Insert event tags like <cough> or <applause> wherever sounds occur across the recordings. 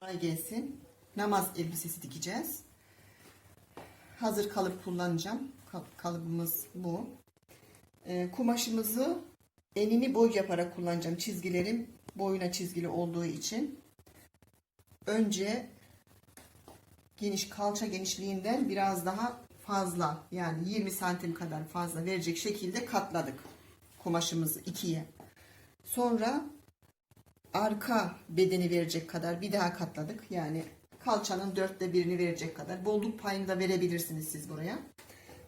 Kolay gelsin. Namaz elbisesi dikeceğiz. Hazır kalıp kullanacağım. Kal- Kalıbımız bu. Ee, kumaşımızı enini boy yaparak kullanacağım. Çizgilerim boyuna çizgili olduğu için. Önce geniş kalça genişliğinden biraz daha fazla yani 20 santim kadar fazla verecek şekilde katladık kumaşımızı ikiye. Sonra arka bedeni verecek kadar bir daha katladık. Yani kalçanın dörtte birini verecek kadar. Bolluk payını da verebilirsiniz siz buraya.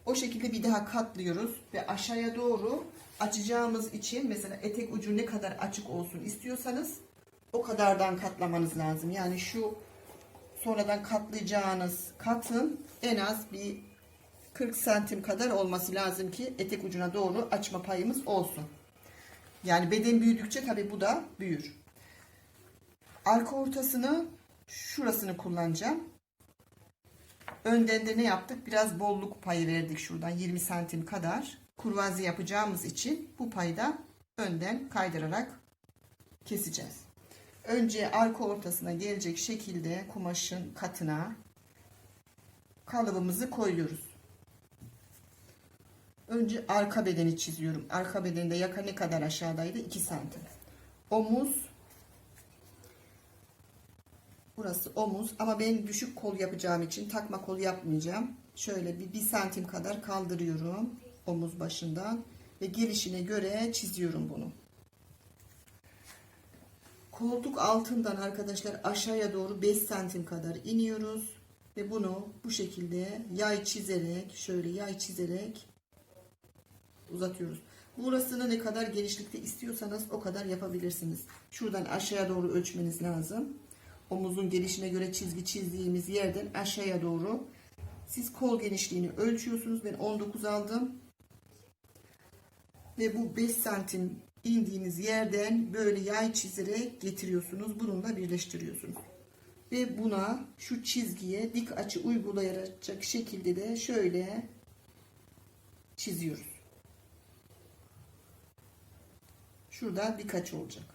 O şekilde bir daha katlıyoruz ve aşağıya doğru açacağımız için mesela etek ucu ne kadar açık olsun istiyorsanız o kadardan katlamanız lazım. Yani şu sonradan katlayacağınız katın en az bir 40 santim kadar olması lazım ki etek ucuna doğru açma payımız olsun. Yani beden büyüdükçe tabi bu da büyür. Arka ortasını şurasını kullanacağım. Önden de ne yaptık? Biraz bolluk payı verdik şuradan 20 santim kadar. Kurvazi yapacağımız için bu payı da önden kaydırarak keseceğiz. Önce arka ortasına gelecek şekilde kumaşın katına kalıbımızı koyuyoruz. Önce arka bedeni çiziyorum. Arka bedende yaka ne kadar aşağıdaydı? 2 santim. Omuz Burası omuz ama ben düşük kol yapacağım için takma kol yapmayacağım. Şöyle bir, bir santim kadar kaldırıyorum omuz başından ve gelişine göre çiziyorum bunu. Koltuk altından arkadaşlar aşağıya doğru 5 santim kadar iniyoruz ve bunu bu şekilde yay çizerek şöyle yay çizerek uzatıyoruz. Burasını ne kadar genişlikte istiyorsanız o kadar yapabilirsiniz. Şuradan aşağıya doğru ölçmeniz lazım omuzun gelişine göre çizgi çizdiğimiz yerden aşağıya doğru siz kol genişliğini ölçüyorsunuz. Ben 19 aldım. Ve bu 5 santim indiğiniz yerden böyle yay çizerek getiriyorsunuz. Bununla birleştiriyorsunuz. Ve buna şu çizgiye dik açı uygulayacak şekilde de şöyle çiziyoruz. Şurada dik açı olacak.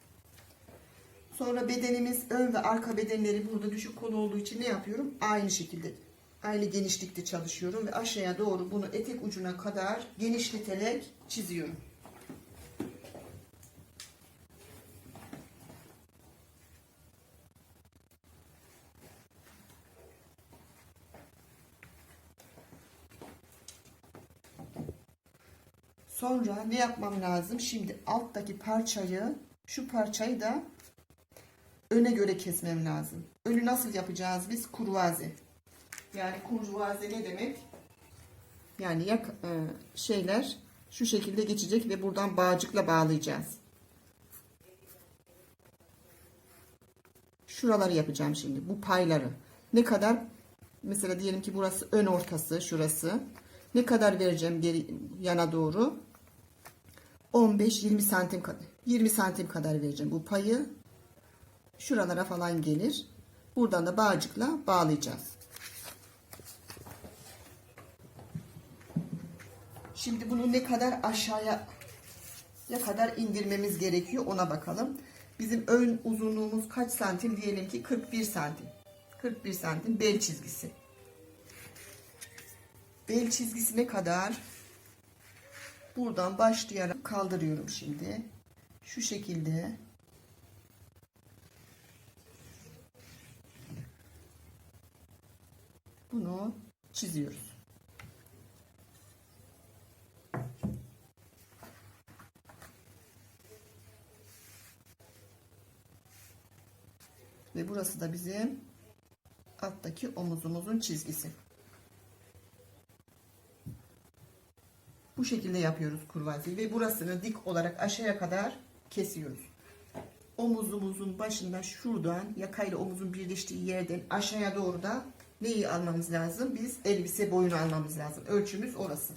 Sonra bedenimiz ön ve arka bedenleri burada düşük kol olduğu için ne yapıyorum? Aynı şekilde aynı genişlikte çalışıyorum ve aşağıya doğru bunu etek ucuna kadar genişleterek çiziyorum. Sonra ne yapmam lazım? Şimdi alttaki parçayı, şu parçayı da öne göre kesmem lazım. Önü nasıl yapacağız biz? Kurvaze. Yani kurvaze ne demek? Yani yak e, şeyler şu şekilde geçecek ve buradan bağcıkla bağlayacağız. Şuraları yapacağım şimdi. Bu payları. Ne kadar? Mesela diyelim ki burası ön ortası, şurası. Ne kadar vereceğim geri yana doğru? 15-20 santim kadar. 20 santim kadar vereceğim bu payı şuralara falan gelir. Buradan da bağcıkla bağlayacağız. Şimdi bunu ne kadar aşağıya ne kadar indirmemiz gerekiyor ona bakalım. Bizim ön uzunluğumuz kaç santim diyelim ki 41 santim. 41 santim bel çizgisi. Bel çizgisine kadar buradan başlayarak kaldırıyorum şimdi. Şu şekilde bunu çiziyoruz. Ve burası da bizim alttaki omuzumuzun çizgisi. Bu şekilde yapıyoruz kurvazeyi ve burasını dik olarak aşağıya kadar kesiyoruz. Omuzumuzun başında şuradan yakayla omuzun birleştiği yerden aşağıya doğru da neyi almamız lazım? Biz elbise boyunu almamız lazım. Ölçümüz orası.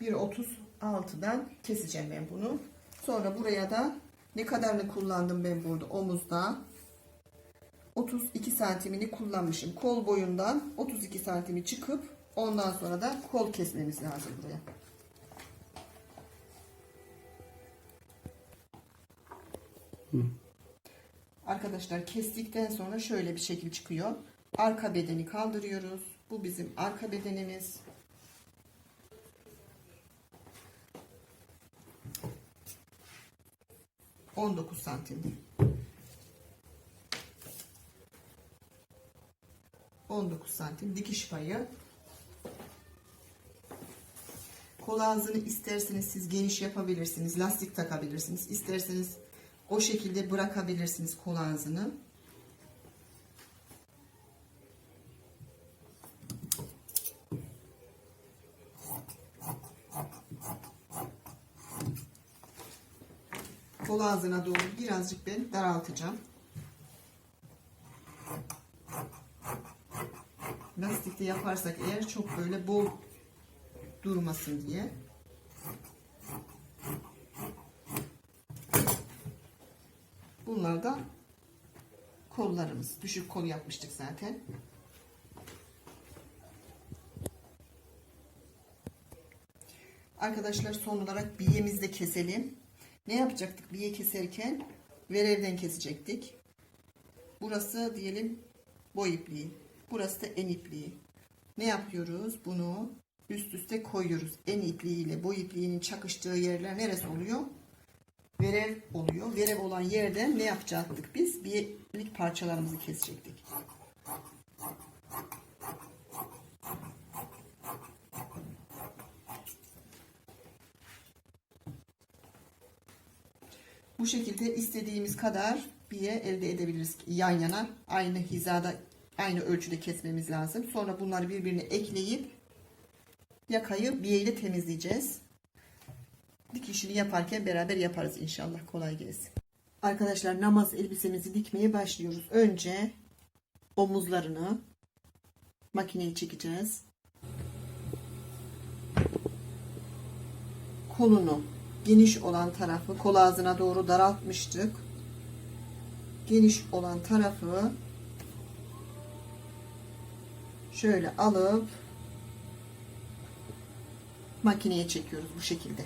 Bir 36'dan keseceğim ben bunu. Sonra buraya da ne kadarını kullandım ben burada omuzda? 32 santimini kullanmışım. Kol boyundan 32 santimi çıkıp ondan sonra da kol kesmemiz lazım buraya. Arkadaşlar kestikten sonra şöyle bir şekil çıkıyor. Arka bedeni kaldırıyoruz. Bu bizim arka bedenimiz. On dokuz santim. On dokuz santim dikiş payı. Kol ağzını isterseniz siz geniş yapabilirsiniz. Lastik takabilirsiniz. İsterseniz o şekilde bırakabilirsiniz kol ağzını. Kol ağzına doğru birazcık ben daraltacağım. Lastikte yaparsak eğer çok böyle bol durmasın diye. Bunlar da kollarımız. Düşük kol yapmıştık zaten. Arkadaşlar son olarak biyemizi de keselim. Ne yapacaktık biye keserken? Verevden kesecektik. Burası diyelim boy ipliği. Burası da en ipliği. Ne yapıyoruz? Bunu üst üste koyuyoruz. En ipliği ile boy ipliğinin çakıştığı yerler neresi oluyor? Verev oluyor. Verev olan yerden ne yapacaktık biz? Birlik parçalarımızı kesecektik. Bu şekilde istediğimiz kadar biye elde edebiliriz. Yan yana aynı hizada aynı ölçüde kesmemiz lazım. Sonra bunları birbirine ekleyip yakayı biye ile temizleyeceğiz. Dikişini yaparken beraber yaparız inşallah. Kolay gelsin. Arkadaşlar namaz elbisemizi dikmeye başlıyoruz. Önce omuzlarını makineye çekeceğiz. Kolunu geniş olan tarafı kol ağzına doğru daraltmıştık. Geniş olan tarafı şöyle alıp makineye çekiyoruz bu şekilde.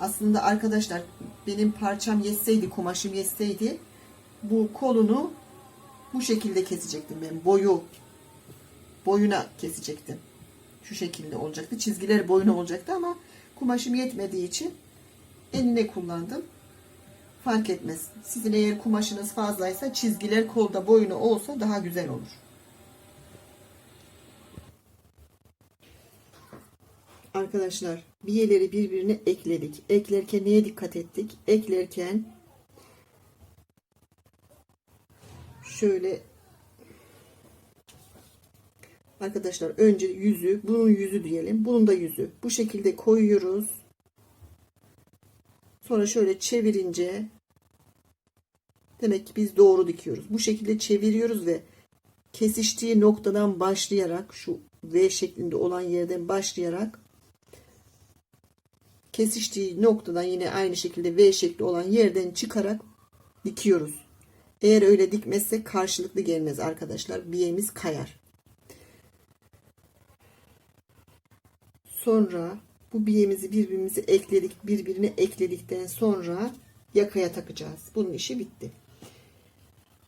Aslında arkadaşlar benim parçam yetseydi, kumaşım yetseydi bu kolunu bu şekilde kesecektim ben. Boyu boyuna kesecektim. Şu şekilde olacaktı. Çizgiler boyuna olacaktı ama kumaşım yetmediği için enine kullandım. Fark etmez. Sizin eğer kumaşınız fazlaysa çizgiler kolda boyuna olsa daha güzel olur. Arkadaşlar biyeleri birbirine ekledik. Eklerken neye dikkat ettik? Eklerken şöyle arkadaşlar önce yüzü bunun yüzü diyelim. Bunun da yüzü. Bu şekilde koyuyoruz. Sonra şöyle çevirince demek ki biz doğru dikiyoruz. Bu şekilde çeviriyoruz ve kesiştiği noktadan başlayarak şu V şeklinde olan yerden başlayarak kesiştiği noktadan yine aynı şekilde V şekli olan yerden çıkarak dikiyoruz. Eğer öyle dikmezsek karşılıklı gelmez arkadaşlar. Biyemiz kayar. Sonra bu biyemizi birbirimize ekledik. Birbirine ekledikten sonra yakaya takacağız. Bunun işi bitti.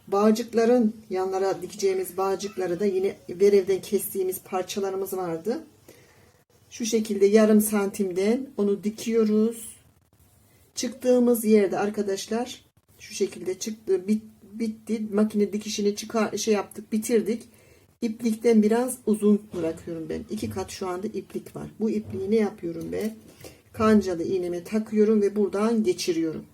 Bağcıkların yanlara dikeceğimiz bağcıkları da yine verevden kestiğimiz parçalarımız vardı. Şu şekilde yarım santimden onu dikiyoruz. Çıktığımız yerde arkadaşlar şu şekilde çıktı bit, bitti. Makine dikişini çıkar şey yaptık bitirdik. İplikten biraz uzun bırakıyorum ben. İki kat şu anda iplik var. Bu ipliği ne yapıyorum ben? Kancalı iğneme takıyorum ve buradan geçiriyorum.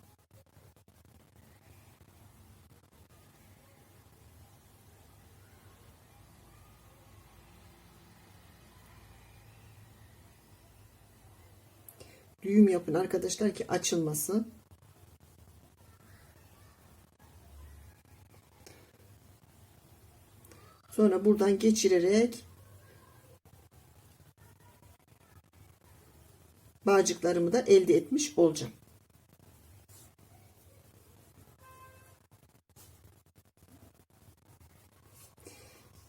Düğüm yapın arkadaşlar ki açılması. Sonra buradan geçirerek bağcıklarımı da elde etmiş olacağım.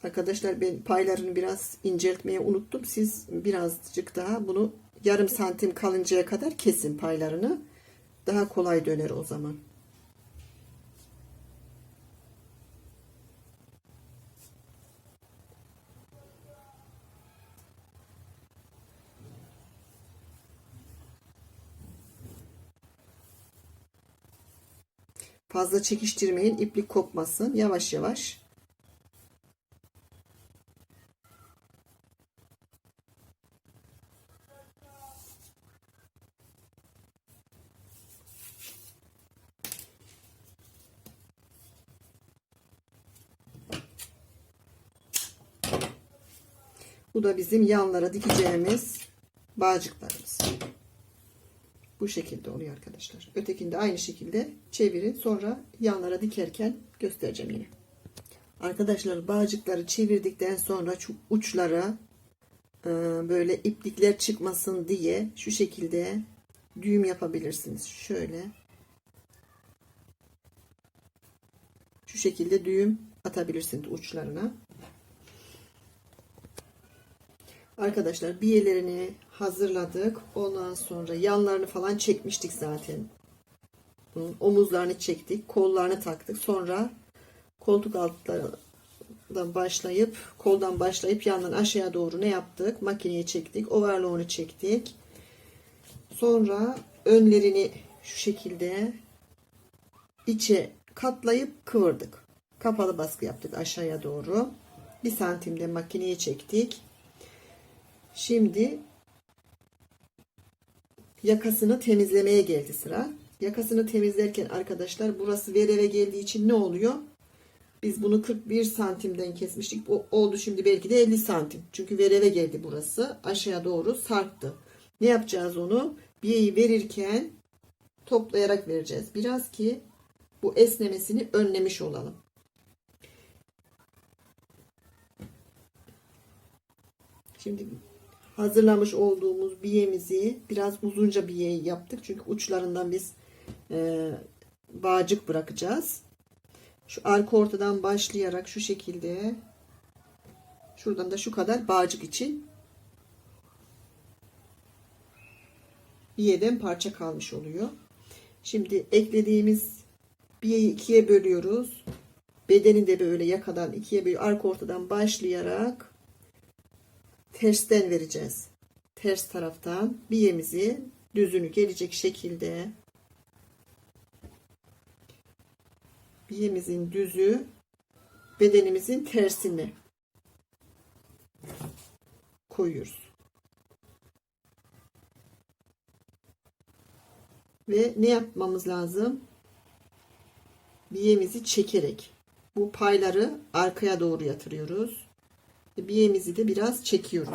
Arkadaşlar ben paylarını biraz inceltmeye unuttum. Siz birazcık daha bunu yarım santim kalıncaya kadar kesin paylarını. Daha kolay döner o zaman. Fazla çekiştirmeyin. iplik kopmasın. Yavaş yavaş Bu da bizim yanlara dikeceğimiz bağcıklarımız. Bu şekilde oluyor arkadaşlar. Ötekinde aynı şekilde çevirin. Sonra yanlara dikerken göstereceğim yine. Arkadaşlar bağcıkları çevirdikten sonra şu uçlara e, böyle iplikler çıkmasın diye şu şekilde düğüm yapabilirsiniz. Şöyle şu şekilde düğüm atabilirsiniz uçlarına. Arkadaşlar biyelerini hazırladık. Ondan sonra yanlarını falan çekmiştik zaten. Omuzlarını çektik. Kollarını taktık. Sonra koltuk altlarından başlayıp koldan başlayıp yandan aşağıya doğru ne yaptık? Makineye çektik. Overlock'unu çektik. Sonra önlerini şu şekilde içe katlayıp kıvırdık. Kapalı baskı yaptık aşağıya doğru. Bir santimde makineye çektik. Şimdi yakasını temizlemeye geldi sıra. Yakasını temizlerken arkadaşlar burası vereve geldiği için ne oluyor? Biz bunu 41 santimden kesmiştik. O oldu şimdi belki de 50 santim. Çünkü vereve geldi burası. Aşağıya doğru sarktı. Ne yapacağız onu? Biyeyi verirken toplayarak vereceğiz. Biraz ki bu esnemesini önlemiş olalım. Şimdi hazırlamış olduğumuz biyemizi biraz uzunca biye yaptık. Çünkü uçlarından biz e, bağcık bırakacağız. Şu arka ortadan başlayarak şu şekilde şuradan da şu kadar bağcık için biyeden parça kalmış oluyor. Şimdi eklediğimiz biyeyi ikiye bölüyoruz. Bedeni de böyle yakadan ikiye bölüyor. Arka ortadan başlayarak tersten vereceğiz. Ters taraftan biyemizi düzünü gelecek şekilde biyemizin düzü bedenimizin tersine koyuyoruz. Ve ne yapmamız lazım? Biyemizi çekerek bu payları arkaya doğru yatırıyoruz. Biyemizi de biraz çekiyoruz.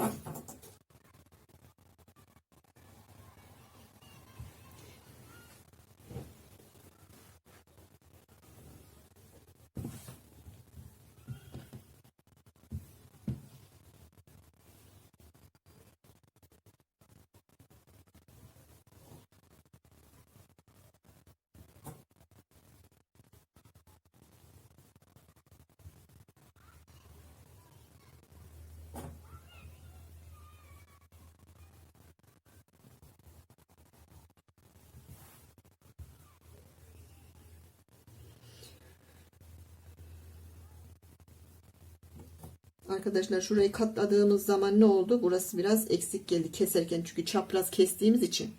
Arkadaşlar şurayı katladığımız zaman ne oldu? Burası biraz eksik geldi keserken çünkü çapraz kestiğimiz için.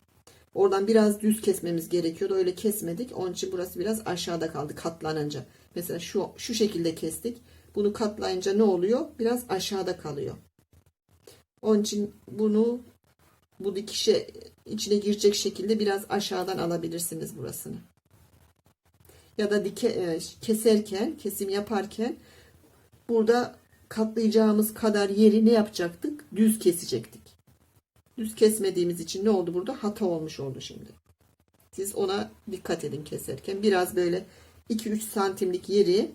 Oradan biraz düz kesmemiz gerekiyordu. Öyle kesmedik. Onun için burası biraz aşağıda kaldı katlanınca. Mesela şu şu şekilde kestik. Bunu katlayınca ne oluyor? Biraz aşağıda kalıyor. Onun için bunu bu dikişe içine girecek şekilde biraz aşağıdan alabilirsiniz burasını. Ya da dike, e, keserken, kesim yaparken burada katlayacağımız kadar yeri ne yapacaktık? Düz kesecektik. Düz kesmediğimiz için ne oldu burada? Hata olmuş oldu şimdi. Siz ona dikkat edin keserken. Biraz böyle 2-3 santimlik yeri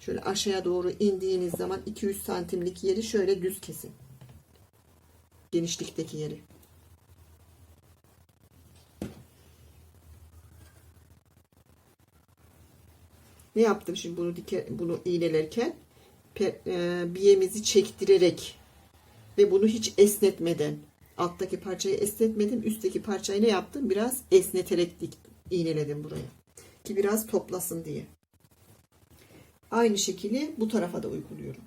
şöyle aşağıya doğru indiğiniz zaman 2-3 santimlik yeri şöyle düz kesin. Genişlikteki yeri. Ne yaptım şimdi bunu dike, bunu iğnelerken? E, biyemizi çektirerek ve bunu hiç esnetmeden alttaki parçayı esnetmedim üstteki parçayı ne yaptım? Biraz esneterek dik, iğneledim buraya ki biraz toplasın diye. Aynı şekilde bu tarafa da uyguluyorum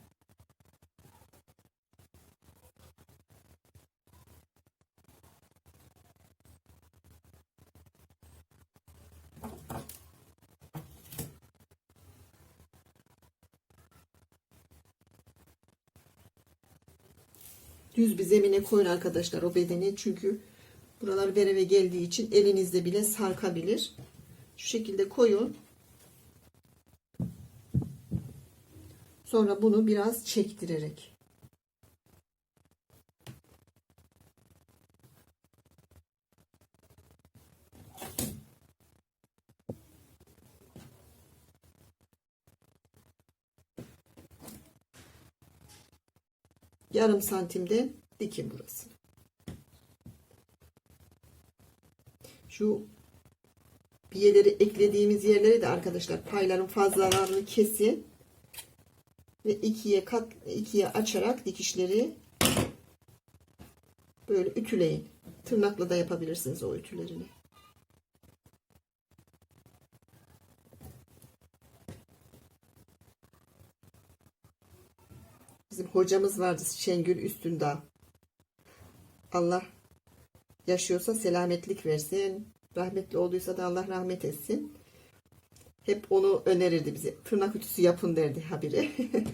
düz bir zemine koyun arkadaşlar o bedeni. Çünkü buralar vereve geldiği için elinizde bile sarkabilir. Şu şekilde koyun. Sonra bunu biraz çektirerek. Yarım santimde dikin burası. Şu biyeleri eklediğimiz yerleri de arkadaşlar payların fazlalarını kesin ve ikiye kat ikiye açarak dikişleri böyle ütüleyin. Tırnakla da yapabilirsiniz o ütülerini. Bizim hocamız vardı Şengül Üstündağ. Allah yaşıyorsa selametlik versin. Rahmetli olduysa da Allah rahmet etsin. Hep onu önerirdi bize. Tırnak ütüsü yapın derdi habire. <laughs>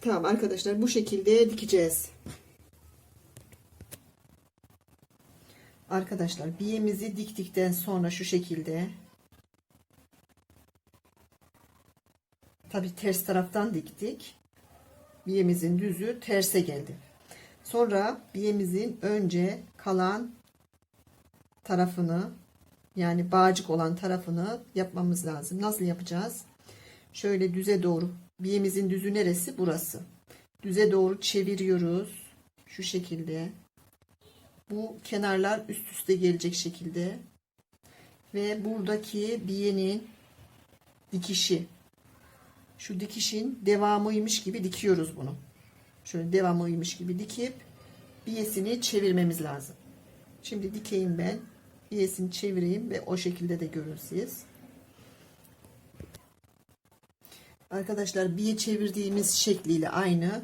tamam arkadaşlar bu şekilde dikeceğiz. Arkadaşlar biyemizi diktikten sonra şu şekilde tabi ters taraftan diktik. Biyemizin düzü terse geldi. Sonra biyemizin önce kalan tarafını yani bağcık olan tarafını yapmamız lazım. Nasıl yapacağız? Şöyle düze doğru. Biyemizin düzü neresi? Burası. Düze doğru çeviriyoruz. Şu şekilde. Bu kenarlar üst üste gelecek şekilde. Ve buradaki biyenin dikişi. Şu dikişin devamıymış gibi dikiyoruz bunu. Şöyle devamıymış gibi dikip biyesini çevirmemiz lazım. Şimdi dikeyim ben. Biyesini çevireyim ve o şekilde de görün siz. Arkadaşlar biye çevirdiğimiz şekliyle aynı.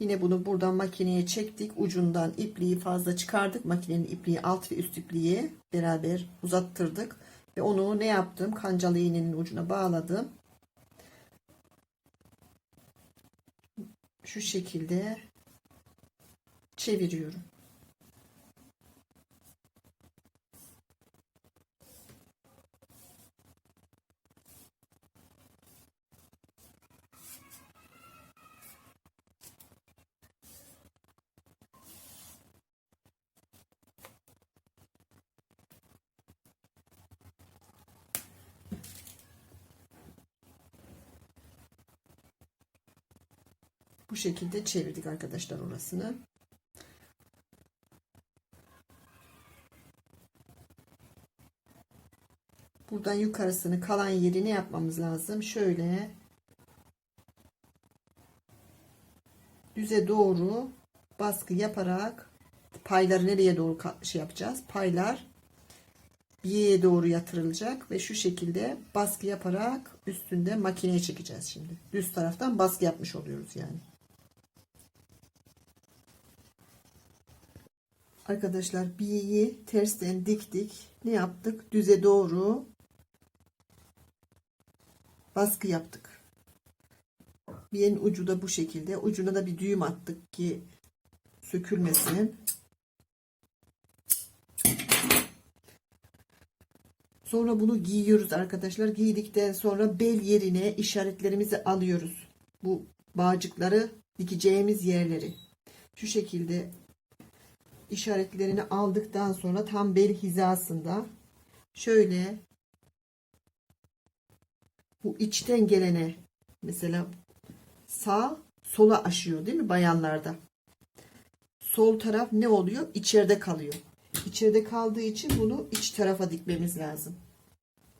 Yine bunu buradan makineye çektik. Ucundan ipliği fazla çıkardık. Makinenin ipliği alt ve üst ipliği beraber uzattırdık. Ve onu ne yaptım? Kancalı iğnenin ucuna bağladım. Şu şekilde çeviriyorum. Bu şekilde çevirdik arkadaşlar orasını. Buradan yukarısını kalan yerini yapmamız lazım. Şöyle düze doğru baskı yaparak payları nereye doğru şey yapacağız? Paylar biye'ye doğru yatırılacak ve şu şekilde baskı yaparak üstünde makineye çekeceğiz şimdi. Düz taraftan baskı yapmış oluyoruz yani. Arkadaşlar biyeyi tersten diktik. Ne yaptık? Düze doğru baskı yaptık. Biyenin ucu da bu şekilde. Ucuna da bir düğüm attık ki sökülmesin. Sonra bunu giyiyoruz arkadaşlar. Giydikten sonra bel yerine işaretlerimizi alıyoruz. Bu bağcıkları dikeceğimiz yerleri. Şu şekilde işaretlerini aldıktan sonra tam bel hizasında şöyle bu içten gelene mesela sağ sola aşıyor değil mi bayanlarda? Sol taraf ne oluyor? İçeride kalıyor. İçeride kaldığı için bunu iç tarafa dikmemiz lazım.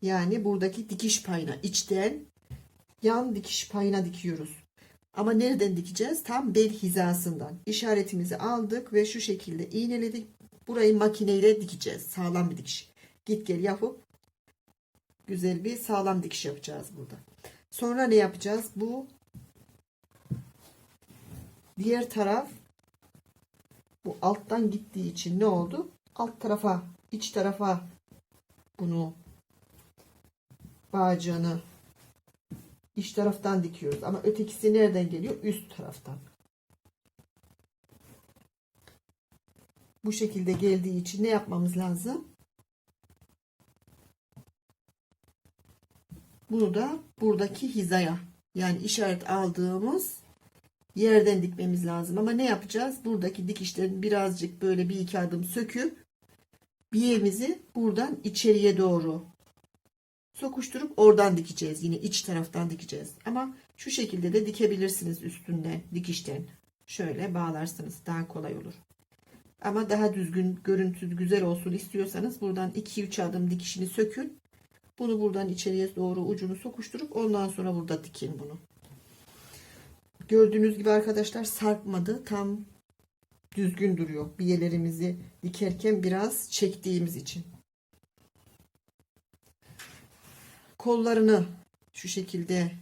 Yani buradaki dikiş payına içten yan dikiş payına dikiyoruz. Ama nereden dikeceğiz? Tam bel hizasından. İşaretimizi aldık ve şu şekilde iğneledik. Burayı makineyle dikeceğiz. Sağlam bir dikiş. Git gel yapıp güzel bir sağlam dikiş yapacağız burada. Sonra ne yapacağız? Bu diğer taraf bu alttan gittiği için ne oldu? Alt tarafa, iç tarafa bunu bağcığını iç taraftan dikiyoruz. Ama ötekisi nereden geliyor? Üst taraftan. Bu şekilde geldiği için ne yapmamız lazım? Bunu da buradaki hizaya yani işaret aldığımız yerden dikmemiz lazım. Ama ne yapacağız? Buradaki dikişlerin birazcık böyle bir iki adım söküp biyemizi buradan içeriye doğru sokuşturup oradan dikeceğiz. Yine iç taraftan dikeceğiz. Ama şu şekilde de dikebilirsiniz üstünden dikişten. Şöyle bağlarsınız daha kolay olur. Ama daha düzgün görüntü güzel olsun istiyorsanız buradan 2-3 adım dikişini sökün. Bunu buradan içeriye doğru ucunu sokuşturup ondan sonra burada dikin bunu. Gördüğünüz gibi arkadaşlar sarkmadı. Tam düzgün duruyor. Biyelerimizi dikerken biraz çektiğimiz için. Kollarını şu şekilde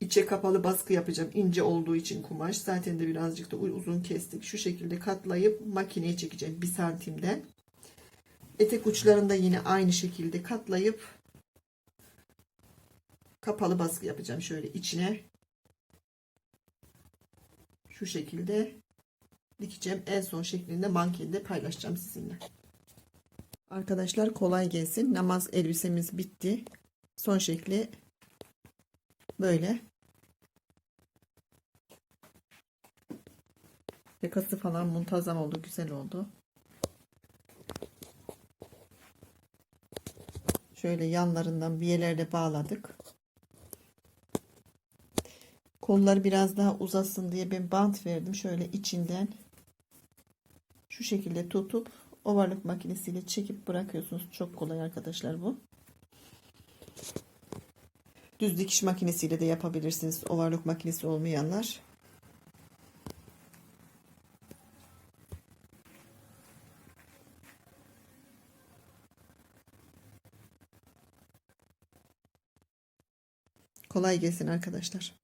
içe kapalı baskı yapacağım. İnce olduğu için kumaş. Zaten de birazcık da uzun kestik. Şu şekilde katlayıp makineye çekeceğim. Bir santimden. Etek uçlarında yine aynı şekilde katlayıp kapalı baskı yapacağım. Şöyle içine şu şekilde dikeceğim. En son şeklinde mankende paylaşacağım sizinle. Arkadaşlar kolay gelsin. Namaz elbisemiz bitti. Son şekli böyle. Yakası falan muntazam oldu. Güzel oldu. Şöyle yanlarından biyelerle bağladık. Kolları biraz daha uzasın diye ben bant verdim. Şöyle içinden şu şekilde tutup ovarlık makinesiyle çekip bırakıyorsunuz. Çok kolay arkadaşlar bu. Düz dikiş makinesiyle de yapabilirsiniz. Ovarlık makinesi olmayanlar. Kolay gelsin arkadaşlar.